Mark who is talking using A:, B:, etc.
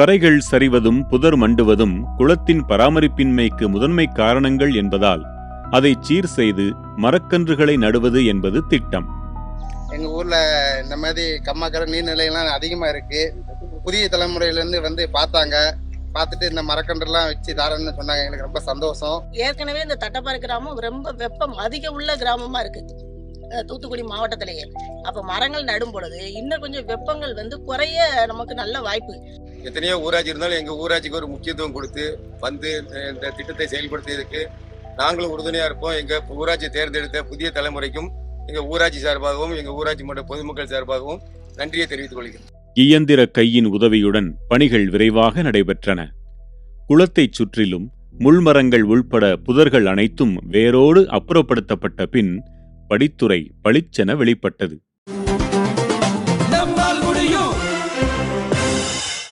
A: கரைகள் சரிவதும் புதர் மண்டுவதும் குளத்தின் பராமரிப்பின்மைக்கு முதன்மை காரணங்கள் என்பதால் அதை சீர் செய்து மரக்கன்றுகளை நடுவது என்பது திட்டம்.
B: எங்க ஊர்ல இந்த மாதிரி கம்மாக்கரை நீர்நிலைகள்லாம் அதிகமா இருக்கு. புதிய தலைமுறையில இருந்து வந்து பார்த்தாங்க. பார்த்துட்டு இந்த மரக்கன்றுலாம் வச்சு தாரன்னு சொன்னாங்க. எங்களுக்கு ரொம்ப சந்தோஷம்.
C: ஏற்கனவே இந்த தட்டப்பாறை கிராமம் ரொம்ப வெப்பம் அதிக உள்ள கிராமமா இருக்கு. தூத்துக்குடி மாவட்டத்திலேயே. அப்ப மரங்கள் நடும் பொழுது இன்னும் கொஞ்சம் வெப்பங்கள் வந்து குறைய நமக்கு நல்ல வாய்ப்பு.
D: எத்தனையோ ஊராட்சி இருந்தாலும் எங்க ஊராட்சிக்கு ஒரு முக்கியத்துவம் கொடுத்து வந்து இந்த திட்டத்தை செயல்படுத்தியதுக்கு நாங்களும் உறுதுணையா இருப்போம். எங்க ஊராட்சி தேர்ந்தெடுத்த புதிய தலைமுறைக்கும் எங்க ஊராட்சி சார்பாகவும் எங்க ஊராட்சி மன்ற பொதுமக்கள் சார்பாகவும் நன்றியை தெரிவித்துக் கொள்கிறேன்
A: இயந்திர கையின் உதவியுடன் பணிகள் விரைவாக நடைபெற்றன. குளத்தைச் சுற்றிலும் முள்மரங்கள் உள்பட புதர்கள் அனைத்தும் வேரோடு அப்புறப்படுத்தப்பட்ட பின் படித்துறை பளிச்சென வெளிப்பட்டது.